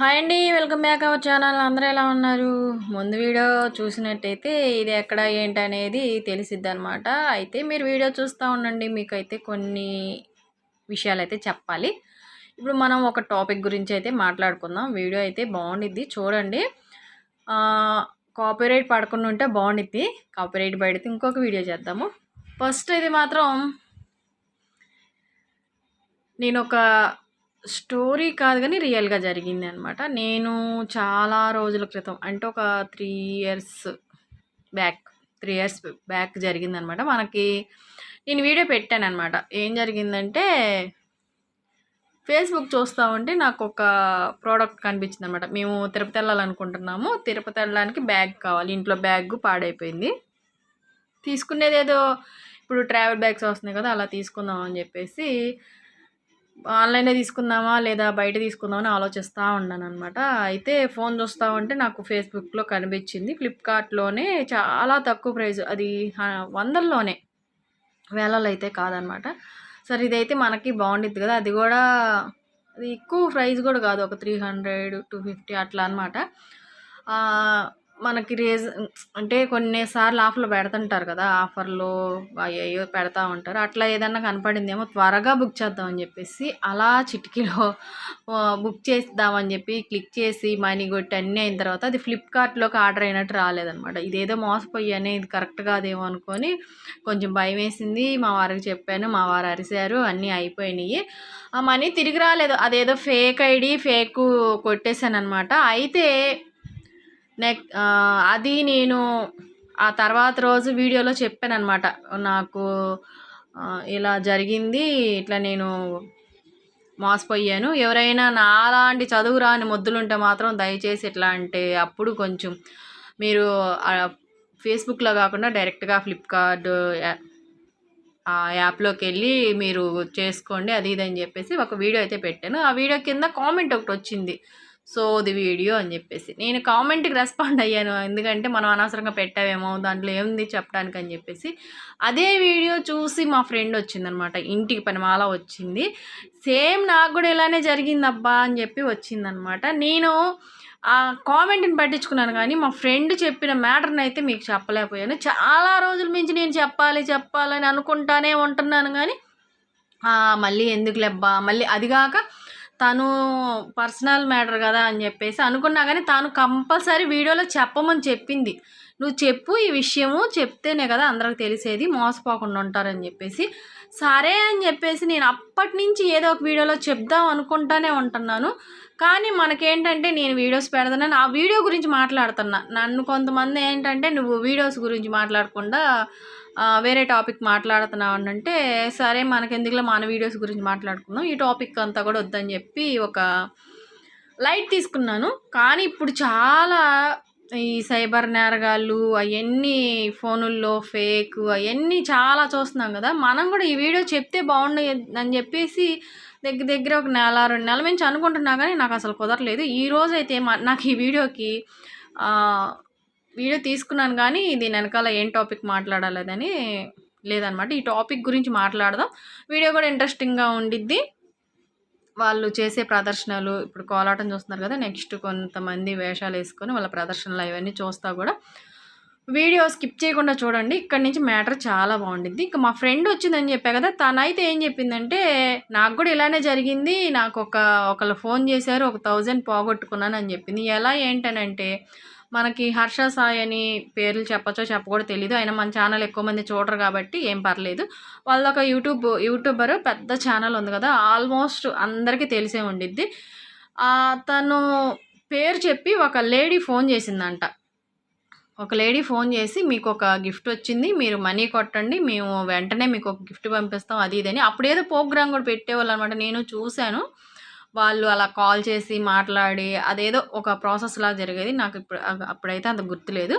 Hi అండి welcome back our channel. అందరూ ఎలా ఉన్నారు? ముందు వీడియో చూసినట్టయితే ఇది ఎక్కడ ఏంటి అనేది తెలిసిద్ది అనమాట అయితే మీరు వీడియో చూస్తూ ఉండండి మీకైతే కొన్ని విషయాలు అయితే చెప్పాలి. ఇప్పుడు మనం ఒక టాపిక్ గురించి అయితే మాట్లాడుకుందాం. వీడియో అయితే బాగుండిద్ది చూడండి. కాపీరైట్ పడకుండా ఉంటే బాగుండిద్ది. కాపీరైట్ పడితే ఇంకొక వీడియో చేద్దాము. ఫస్ట్ ఇది మాత్రం నేను ఒక స్టోరీ కాదు కానీ రియల్గా జరిగింది అనమాట నేను చాలా రోజుల క్రితం అంటే ఒక three years back three years back జరిగిందనమాట. మనకి నేను వీడియో పెట్టాను అనమాట ఏం జరిగిందంటే ఫేస్బుక్ చూస్తూ ఉంటే నాకు ఒక ప్రోడక్ట్ కనిపించింది అనమాట మేము తిరుపతి వెళ్ళాలనుకుంటున్నాము. తిరుపతి వెళ్ళడానికి బ్యాగ్ కావాలి. ఇంట్లో బ్యాగ్ పాడైపోయింది. తీసుకునేది ఏదో ఇప్పుడు ట్రావెల్ బ్యాగ్స్ వస్తున్నాయి కదా అలా తీసుకుందాం అని చెప్పేసి ఆన్లైన్లో తీసుకుందామా లేదా బయట తీసుకుందామని ఆలోచిస్తూ ఉన్నాను అనమాట అయితే ఫోన్ చూస్తూ ఉంటే నాకు ఫేస్బుక్లో కనిపించింది. ఫ్లిప్కార్ట్లోనే చాలా తక్కువ ప్రైస్. అది వందల్లోనే. వేలలో అయితే కాదనమాట సరే ఇదైతే మనకి బాగుండిద్ది కదా. అది కూడా అది ఎక్కువ ప్రైస్ కూడా కాదు. ఒక త్రీ హండ్రెడ్ టూ ఫిఫ్టీ అట్లా అనమాట మనకి రేజ్ అంటే కొన్నిసార్లు ఆఫర్లు పెడుతుంటారు కదా ఆఫర్లు అయ్యో పెడతా ఉంటారు. అట్లా ఏదన్నా కనపడిందేమో త్వరగా బుక్ చేద్దామని చెప్పేసి అలా చిటికీలో బుక్ చేద్దామని చెప్పి క్లిక్ చేసి మనీ కొట్టి అన్నీ అయిన తర్వాత అది ఫ్లిప్కార్ట్లోకి ఆర్డర్ అయినట్టు రాలేదనమాట. ఇదేదో మోసపోయానే ఇది కరెక్ట్ కాదేమో అనుకొని కొంచెం భయం వేసింది. మా వారికి చెప్పాను మా వారు అరిశారు అన్నీ అయిపోయినాయి. ఆ మనీ తిరిగి రాలేదు. అదేదో ఫేక్ ఐడి ఫేక్ కొట్టేశాను అనమాట అయితే నెక్ అది నేను ఆ తర్వాత రోజు వీడియోలో చెప్పాను అనమాట నాకు ఇలా జరిగింది ఇట్లా నేను మోసపోయాను. ఎవరైనా నాలాంటి చదువు రాని ముద్దులుంటే మాత్రం దయచేసి ఎట్లా అంటే అప్పుడు కొంచెం మీరు ఫేస్బుక్లో కాకుండా డైరెక్ట్గా ఫ్లిప్కార్ట్ ఆ యాప్లోకి వెళ్ళి మీరు చేసుకోండి అది ఇది అని చెప్పేసి ఒక వీడియో అయితే పెట్టాను. ఆ వీడియో కింద కామెంట్ ఒకటి వచ్చింది. సో ది వీడియో అని చెప్పేసి. నేను కామెంట్కి రెస్పాండ్ అయ్యాను. ఎందుకంటే మనం అనవసరంగా పెట్టావేమో దాంట్లో ఏముంది చెప్పడానికి అని చెప్పేసి. అదే వీడియో చూసి మా ఫ్రెండ్ వచ్చిందనమాట. ఇంటికి పనిమాల వచ్చింది. సేమ్ నాకు కూడా ఇలానే జరిగింది అబ్బా అని చెప్పి వచ్చిందనమాట. నేను ఆ కామెంట్ని పట్టించుకున్నాను కానీ మా ఫ్రెండ్ చెప్పిన మ్యాటర్ని అయితే మీకు చెప్పలేకపోయాను. చాలా రోజుల మించి నేను చెప్పాలి చెప్పాలని అనుకుంటానే ఉంటున్నాను కానీ మళ్ళీ ఎందుకు లెబ్బా మళ్ళీ అదిగాక తను పర్సనల్ మ్యాటర్ కదా అని చెప్పేసి అనుకున్నా కానీ తాను కంపల్సరీ వీడియోలో చెప్పమని చెప్పింది. నువ్వు చెప్పు ఈ విషయము చెప్తేనే కదా అందరికి తెలిసేది మోసపోకుండా ఉంటారని చెప్పేసి సరే అని చెప్పేసి నేను అప్పటి నుంచి ఏదో ఒక వీడియోలో చెప్దాం అనుకుంటానే ఉంటున్నాను. కానీ మనకేంటంటే నేను వీడియోస్ పెడతానని ఆ వీడియో గురించి మాట్లాడుతున్నా. నన్ను కొంతమంది ఏంటంటే నువ్వు వీడియోస్ గురించి మాట్లాడకుండా వేరే టాపిక్ మాట్లాడుతున్నావు అంటే సరే మనకెందుకులో మన వీడియోస్ గురించి మాట్లాడుకుందాం. ఈ టాపిక్ అంతా కూడా వద్దని చెప్పి ఒక లైట్ తీసుకున్నాను. కానీ ఇప్పుడు చాలా ఈ సైబర్ నేరగాళ్ళు అవన్నీ ఫోనుల్లో ఫేక్ అవన్నీ చాలా చూస్తున్నాం కదా. మనం కూడా ఈ వీడియో చెప్తే బాగుండు అని చెప్పేసి దగ్గర దగ్గర ఒక నెల రెండు నెలల నుంచి అనుకుంటున్నా కానీ నాకు అసలు కుదరలేదు. ఈ రోజు అయితే నాకు ఈ వీడియోకి వీడియో తీసుకున్నాను కానీ దీని వెనకాల ఏం టాపిక్ మాట్లాడాలేదని లేదనమాట. ఈ టాపిక్ గురించి మాట్లాడదాం. వీడియో కూడా ఇంట్రెస్టింగ్గా ఉండిద్ది. వాళ్ళు చేసే ప్రదర్శనలు ఇప్పుడు కోలాటం చూస్తున్నారు కదా నెక్స్ట్ కొంతమంది వేషాలు వేసుకొని వాళ్ళ ప్రదర్శనలు అవన్నీ చూస్తా కూడా. వీడియో స్కిప్ చేయకుండా చూడండి ఇక్కడ నుంచి మ్యాటర్ చాలా బాగుండింది ఇంకా మా ఫ్రెండ్ వచ్చిందని చెప్పా కదా తనైతే ఏం చెప్పిందంటే నాకు కూడా ఇలానే జరిగింది నాకు ఒక ఒకళ్ళు ఫోన్ చేశారు ఒక థౌజండ్ పోగొట్టుకున్నాను అని చెప్పింది. ఎలా ఏంటనంటే మనకి హర్ష సాయి అని పేర్లు చెప్పచ్చో చెప్పకూడదు తెలీదు. అయినా మన ఛానల్ ఎక్కువ మంది చూడరు కాబట్టి ఏం పర్లేదు. వాళ్ళొక యూట్యూబ్ యూట్యూబర్ పెద్ద ఛానల్ ఉంది కదా ఆల్మోస్ట్ అందరికీ తెలిసే ఉండిద్ది. తను పేరు చెప్పి ఒక లేడీ ఫోన్ చేసిందంట. ఒక లేడీ ఫోన్ చేసి మీకు ఒక గిఫ్ట్ వచ్చింది మీరు మనీ కొట్టండి మేము వెంటనే మీకు ఒక గిఫ్ట్ పంపిస్తాం అది ఇదని అప్పుడేదో ప్రోగ్రామ్ కూడా పెట్టేవాళ్ళు అనమాట. నేను చూశాను. వాళ్ళు అలా కాల్ చేసి మాట్లాడి అదేదో ఒక ప్రాసెస్ లా జరిగేది. నాకు ఇప్పుడు అప్పుడైతే అంత గుర్తులేదు.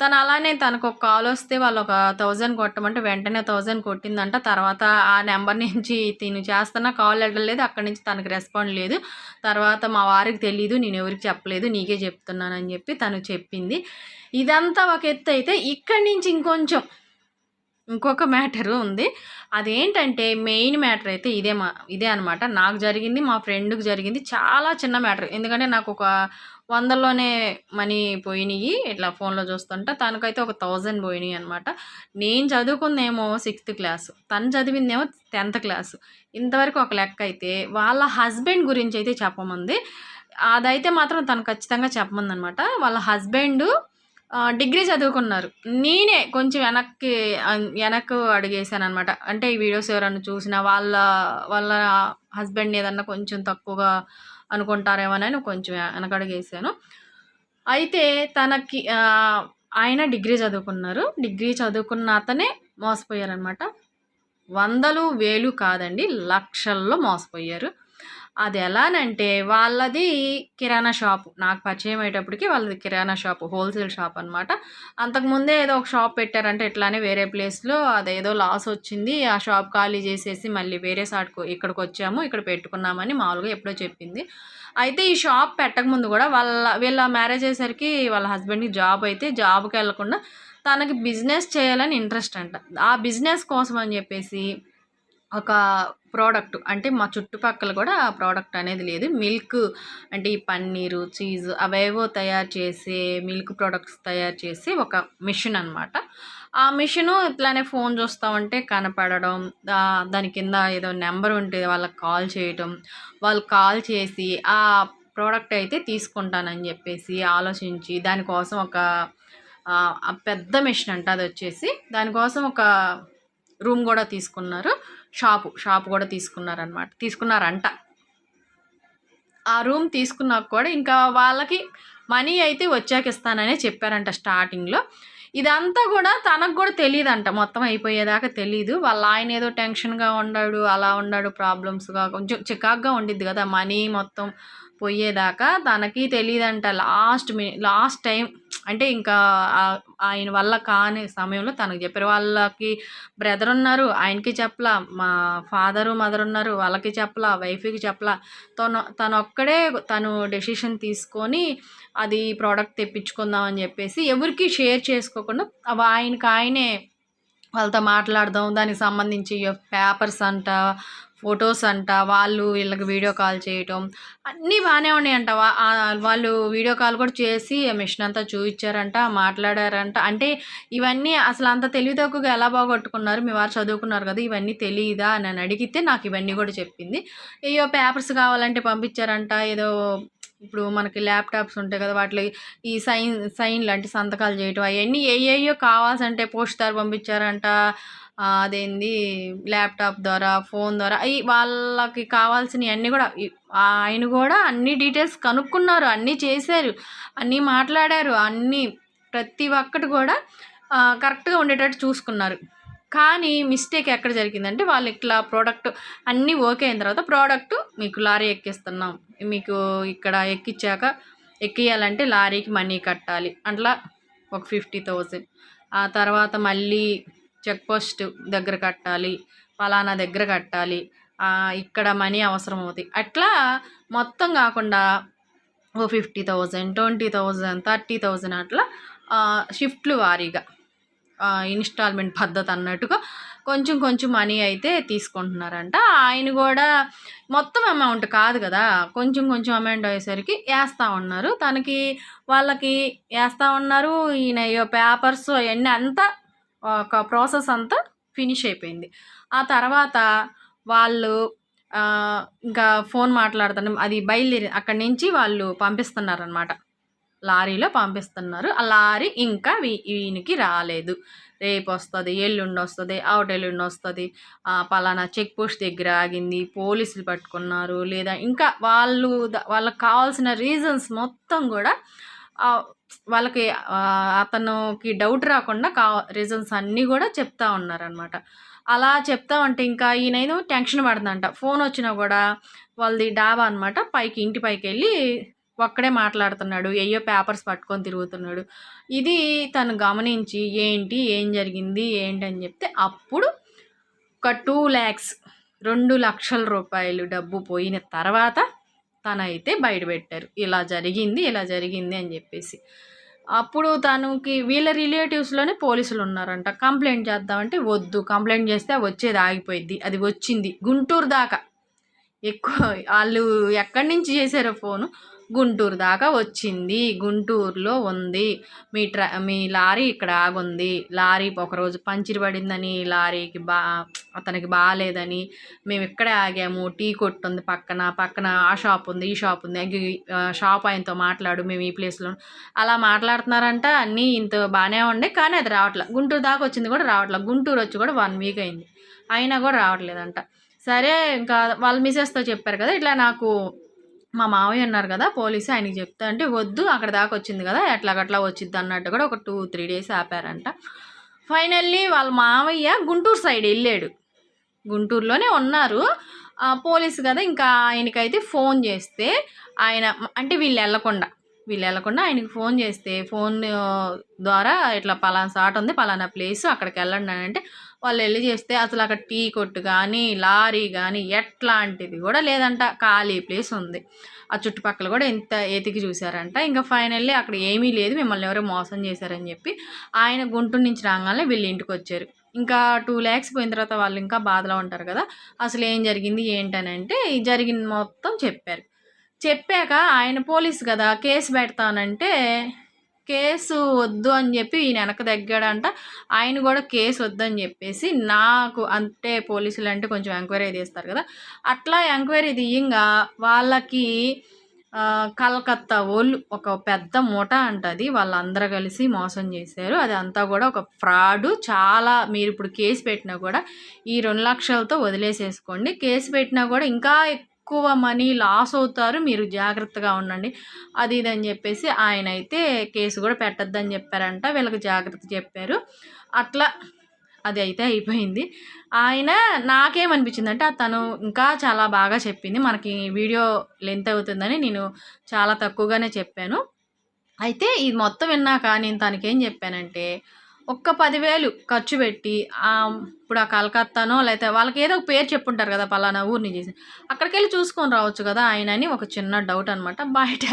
తను అలానే తనకు ఒక కాల్ వస్తే వాళ్ళు ఒక థౌజండ్ కొట్టమంటే వెంటనే థౌజండ్ కొట్టిందంట. తర్వాత ఆ నెంబర్ నుంచి తిను చేస్తున్న కాల్ వెళ్ళలేదు అక్కడి నుంచి తనకు రెస్పాండ్ లేదు. తర్వాత మా వారికి తెలియదు నేను ఎవరికి చెప్పలేదు. నీకే చెప్తున్నానని చెప్పి తను చెప్పింది. ఇదంతా ఒక ఎత్తు అయితే ఇక్కడి నుంచి ఇంకొంచెం ఇంకొక మ్యాటరు ఉంది. అదేంటంటే మెయిన్ మ్యాటర్ అయితే ఇదే మా ఇదే అనమాట నాకు జరిగింది మా ఫ్రెండ్కి జరిగింది చాలా చిన్న మ్యాటర్. ఎందుకంటే నాకు ఒక వందల్లోనే మనీ పోయినాయి ఇట్లా ఫోన్లో చూస్తుంటే. తనకైతే ఒక థౌజండ్ పోయినాయి అనమాట నేను చదువుకుందేమో సిక్స్త్ క్లాస్. తను చదివిందేమో టెన్త్ క్లాసు. ఇంతవరకు ఒక లెక్క అయితే వాళ్ళ హస్బెండ్ గురించి అయితే చెప్పమంది. అదైతే మాత్రం తను ఖచ్చితంగా చెప్పమంది అనమాట వాళ్ళ హస్బెండ్ డిగ్రీ చదువుకున్నారు. నేనే కొంచెం వెనక్కి వెనక్కు అడిగేసాను అనమాట అంటే ఈ వీడియోస్ ఎవరన్నా చూసినా వాళ్ళ వాళ్ళ హస్బెండ్ ఏదన్నా కొంచెం తక్కువగా అనుకుంటారేమోనని కొంచెం వెనకడుగేసాను అయితే తనకి ఆయన డిగ్రీ చదువుకున్నారు. డిగ్రీ చదువుకున్న అతనే మోసపోయారనమాట వందలు వేలు కాదండి లక్షల్లో మోసపోయారు. అది ఎలానంటే వాళ్ళది కిరాణా షాపు. నాకు పరిచయం అయ్యేటప్పటికి వాళ్ళది కిరాణా షాపు హోల్సేల్ షాప్ అనమాట అంతకుముందే ఏదో ఒక షాప్ పెట్టారంటే ఇట్లానే వేరే ప్లేస్లో అదేదో లాస్ వచ్చింది. ఆ షాప్ ఖాళీ చేసేసి మళ్ళీ వేరే సాటుకు ఇక్కడికి వచ్చాము ఇక్కడ పెట్టుకున్నామని మామూలుగా ఎప్పుడో చెప్పింది. అయితే ఈ షాప్ పెట్టకముందు కూడా వాళ్ళ వీళ్ళ మ్యారేజ్ అయ్యేసరికి వాళ్ళ హస్బెండ్కి జాబ్ అయితే జాబ్కి వెళ్ళకుండా తనకి బిజినెస్ చేయాలని ఇంట్రెస్ట్ అంట. ఆ బిజినెస్ కోసం అని చెప్పేసి ఒక ప్రోడక్ట్ అంటే మా చుట్టుపక్కల కూడా ఆ ప్రోడక్ట్ అనేది లేదు. మిల్క్ అంటే ఈ పన్నీరు చీజ్ అవేవో తయారు చేసే మిల్క్ ప్రోడక్ట్స్ తయారు చేసి ఒక మిషన్ అనమాట ఆ మిషను ఇట్లానే ఫోన్ చూస్తూ ఉంటే కనపడడం దాని కింద ఏదో నెంబర్ ఉంటే వాళ్ళకి కాల్ చేయటం వాళ్ళు కాల్ చేసి ఆ ప్రోడక్ట్ అయితే తీసుకుంటానని చెప్పేసి ఆలోచించి దానికోసం ఒక పెద్ద మిషన్ అంట అది వచ్చేసి దానికోసం ఒక రూమ్ కూడా తీసుకున్నారు. షాపు షాపు కూడా తీసుకున్నారనమాట తీసుకున్నారంట. ఆ రూమ్ తీసుకున్నాక కూడా ఇంకా వాళ్ళకి మనీ అయితే వచ్చాక ఇస్తాననే చెప్పారంట స్టార్టింగ్లో. ఇదంతా కూడా తనకు కూడా తెలియదంట మొత్తం అయిపోయేదాకా తెలియదు వాళ్ళ ఆయన ఏదో టెన్షన్గా ఉన్నాడు అలా ఉన్నాడు ప్రాబ్లమ్స్గా కొంచెం చికాక్గా ఉండిద్ది కదా మనీ మొత్తం. పోయేదాకా తనకి తెలియదంట లాస్ట్ మిని లాస్ట్ టైం. అంటే ఇంకా ఆయన వల్ల కాని సమయంలో తనకు చెప్పారు. వాళ్ళకి బ్రదర్ ఉన్నారు ఆయనకి చెప్పలా మా ఫాదరు మదర్ ఉన్నారు వాళ్ళకి చెప్పలా వైఫ్కి చెప్పలా. తను తను ఒక్కడే తను డెసిషన్ తీసుకొని అది ప్రోడక్ట్ తెప్పించుకుందాం అని చెప్పేసి ఎవరికి షేర్ చేసుకోకుండా ఆయనకి ఆయనే వాళ్ళతో మాట్లాడదాం దానికి సంబంధించి పేపర్స్ అంట ఫొటోస్ అంట వాళ్ళు వీళ్ళకి వీడియో కాల్ చేయటం అన్నీ బాగానే ఉన్నాయంట. వాళ్ళు వీడియో కాల్ కూడా చేసి మిషన్ అంతా చూపించారంట మాట్లాడారంట. అంటే ఇవన్నీ అసలు అంత తెలివితక్కువగా ఎలా బాగొట్టుకున్నారు? మీ వారు చదువుకున్నారు కదా ఇవన్నీ తెలియదా అని అడిగితే నాకు ఇవన్నీ కూడా చెప్పింది. ఏయో పేపర్స్ కావాలంటే పంపించారంట ఏదో ఇప్పుడు మనకి ల్యాప్టాప్స్ ఉంటాయి కదా వాటిలో ఈ సైన్ సైన్ లాంటి సంతకాలు చేయటం అవన్నీ ఏ కావాల్సంటే పోస్ట్ పంపించారంట. అదేంది ల్యాప్టాప్ ద్వారా ఫోన్ ద్వారా అవి వాళ్ళకి కావాల్సినవి అన్నీ కూడా. ఆయన కూడా అన్ని డీటెయిల్స్ కనుక్కున్నారు అన్నీ చేశారు అన్నీ మాట్లాడారు అన్నీ ప్రతి ఒక్కటి కూడా కరెక్ట్గా ఉండేటట్టు చూసుకున్నారు. కానీ మిస్టేక్ ఎక్కడ జరిగిందంటే వాళ్ళు ఇట్లా ప్రోడక్ట్ అన్నీ ఓకే అయిన తర్వాత ప్రోడక్ట్ మీకు లారీ ఎక్కిస్తున్నాం మీకు ఇక్కడ ఎక్కించాక ఎక్కియాలంటే లారీకి మనీ కట్టాలి అట్లా ఒక ఫిఫ్టీ థౌజండ్. ఆ తర్వాత మళ్ళీ చెక్ పోస్ట్ దగ్గర కట్టాలి ఫలానా దగ్గర కట్టాలి ఇక్కడ మనీ అవసరం అవుతాయి అట్లా మొత్తం కాకుండా ఓ fifty thousand twenty thousand thirty thousand అట్లా షిఫ్ట్లు వారీగా ఇన్స్టాల్మెంట్ పద్ధతి అన్నట్టుగా కొంచెం కొంచెం మనీ అయితే తీసుకుంటున్నారంట. ఆయన కూడా మొత్తం అమౌంట్ కాదు కదా కొంచెం కొంచెం అమౌంట్ అయ్యేసరికి వేస్తూ ఉన్నారు. తనకి వాళ్ళకి వేస్తూ ఉన్నారు ఈయన పేపర్స్ అవన్నీ అంతా ఒక ప్రాసెస్ అంతా ఫినిష్ అయిపోయింది. ఆ తర్వాత వాళ్ళు ఇంకా ఫోన్ మాట్లాడుతున్నాం అది బయలుదేరి అక్కడి నుంచి వాళ్ళు పంపిస్తున్నారనమాట లారీలో పంపిస్తున్నారు. ఆ లారీ ఇంకా ఈయనకి రాలేదు. రేపు వస్తుంది ఎల్లుండి వస్తుంది అవుట్ ఎల్లుండి వస్తుంది. పలానా చెక్ పోస్ట్ దగ్గర ఆగింది పోలీసులు పట్టుకున్నారు లేదా ఇంకా వాళ్ళు వాళ్ళకి కావాల్సిన రీజన్స్ మొత్తం కూడా వాళ్ళకి అతనుకి డౌట్ రాకుండా కా రీజన్స్ అన్నీ కూడా చెప్తా ఉన్నారనమాట అలా చెప్తా ఉంటే ఇంకా ఈయన టెన్షన్ పడుతుందంట ఫోన్ వచ్చినా కూడా వాళ్ళది డాబా అనమాట పైకి ఇంటి పైకి వెళ్ళి ఒక్కడే మాట్లాడుతున్నాడు. ఏయో పేపర్స్ పట్టుకొని తిరుగుతున్నాడు. ఇది తను గమనించి ఏంటి ఏం జరిగింది ఏంటి అని చెప్తే అప్పుడు ఒక టూ ల్యాక్స్ రెండు లక్షల రూపాయలు డబ్బు పోయిన తర్వాత తనైతే బయట పెట్టారు. ఇలా జరిగింది ఇలా జరిగింది అని చెప్పేసి. అప్పుడు తనకి వీళ్ళ రిలేటివ్స్లోనే పోలీసులు ఉన్నారంట. కంప్లైంట్ చేద్దామంటే వద్దు. కంప్లైంట్ చేస్తే వచ్చేది ఆగిపోయింది అది వచ్చింది గుంటూరు దాకా. ఎక్కువ వాళ్ళు ఎక్కడి నుంచి చేశారో ఫోను? గుంటూరు దాకా వచ్చింది. గుంటూరులో ఉంది. మీ ట్రా మీ లారీ ఇక్కడ ఆగుంది. లారీ ఒకరోజు పంచిర్ పడిందని లారీకి బా అతనికి బాగాలేదని మేము ఇక్కడే ఆగాము. టీ కొట్టు ఉంది పక్కన పక్కన ఆ షాప్ ఉంది ఈ షాప్ ఉంది. షాప్ ఆయనతో మాట్లాడు మేము ఈ ప్లేస్లో అలా మాట్లాడుతున్నారంట అన్నీ ఇంత బాగానే ఉండే కానీ అది రావట్లే. గుంటూరు దాకా వచ్చింది కూడా రావట్లే. గుంటూరు వచ్చి కూడా వన్ వీక్ అయింది. అయినా కూడా రావట్లేదంట. సరే ఇంకా వాళ్ళ మిసెస్తో చెప్పారు కదా ఇట్లా నాకు మా మావయ్య ఉన్నారు కదా పోలీసు ఆయనకి చెప్తా అంటే వద్దు అక్కడ దాకా వచ్చింది కదా ఎట్లాగట్లా వచ్చింది అన్నట్టు కూడా ఒక టూ త్రీ డేస్ ఆపారంట. ఫైనల్లీ వాళ్ళ మావయ్య గుంటూరు సైడ్ వెళ్ళాడు. గుంటూరులోనే ఉన్నారు. పోలీసు కదా ఇంకా ఆయనకైతే ఫోన్ చేస్తే ఆయన అంటే వీళ్ళు వెళ్ళకుండా వీళ్ళు వెళ్ళకుండా ఆయనకి ఫోన్ చేస్తే ఫోన్ ద్వారా ఇట్లా పలానా సాట్ ఉంది పలానా ప్లేస్ అక్కడికి వెళ్ళండి అని అంటే వాళ్ళు వెళ్ళి చేస్తే అసలు అక్కడ టీ కొట్టు కానీ లారీ కానీ ఎట్లాంటిది కూడా లేదంట. ఖాళీ ప్లేస్ ఉంది. ఆ చుట్టుపక్కల కూడా ఎంత ఎతికి చూసారంట ఇంకా ఫైనల్లీ అక్కడ ఏమీ లేదు. మిమ్మల్ని ఎవరో మోసం చేశారని చెప్పి ఆయన గుంటూరు నుంచి రాగానే వీళ్ళు ఇంటికి వచ్చారు ఇంకా టూ ల్యాక్స్ పోయిన తర్వాత వాళ్ళు ఇంకా బాధలో ఉంటారు కదా. అసలు ఏం జరిగింది? ఏంటని అంటే జరిగింది మొత్తం చెప్పారు. చెప్పాక ఆయన పోలీస్ కదా కేసు పెడతానంటే కేసు వద్దు అని చెప్పి ఈయన వెనక తగ్గాడంట. ఆయన కూడా కేసు వద్దని చెప్పేసి నాకు అంటే పోలీసులు అంటే కొంచెం ఎంక్వైరీ తీస్తారు కదా. అట్లా ఎంక్వైరీ తీయంగా వాళ్ళకి కలకత్తా వాళ్ళు ఒక పెద్ద మూట అంటది. వాళ్ళందరూ కలిసి మోసం చేశారు. అది అంతా కూడా ఒక ఫ్రాడ్. చాలా మీరు ఇప్పుడు కేసు పెట్టినా కూడా ఈ రెండు లక్షలతో వదిలేసేసుకోండి. కేసు పెట్టినా కూడా ఇంకా ఎక్కువ మనీ లాస్ అవుతారు మీరు జాగ్రత్తగా ఉండండి. అది ఇది అని చెప్పేసి ఆయన అయితే కేసు కూడా పెట్టద్దని చెప్పారంట వీళ్ళకి జాగ్రత్త చెప్పారు. అట్లా అది అయితే అయిపోయింది. ఆయన నాకేమనిపించిందంటే తను ఇంకా చాలా బాగా చెప్పింది. మనకి వీడియో లెంత్ అవుతుందని నేను చాలా తక్కువగానే చెప్పాను. అయితే ఇది మొత్తం విన్నాక నేను తనకేం చెప్పానంటే ఒక్క పదివేలు ఖర్చు పెట్టి ఇప్పుడు ఆ కలకత్తానో లేకపోతే వాళ్ళకి ఏదో ఒక పేరు చెప్పుంటారు కదా పలానా ఊరిని చేసి. అక్కడికి వెళ్ళి చూసుకొని రావచ్చు కదా ఆయన అని ఒక చిన్న డౌట్ అనమాట బయట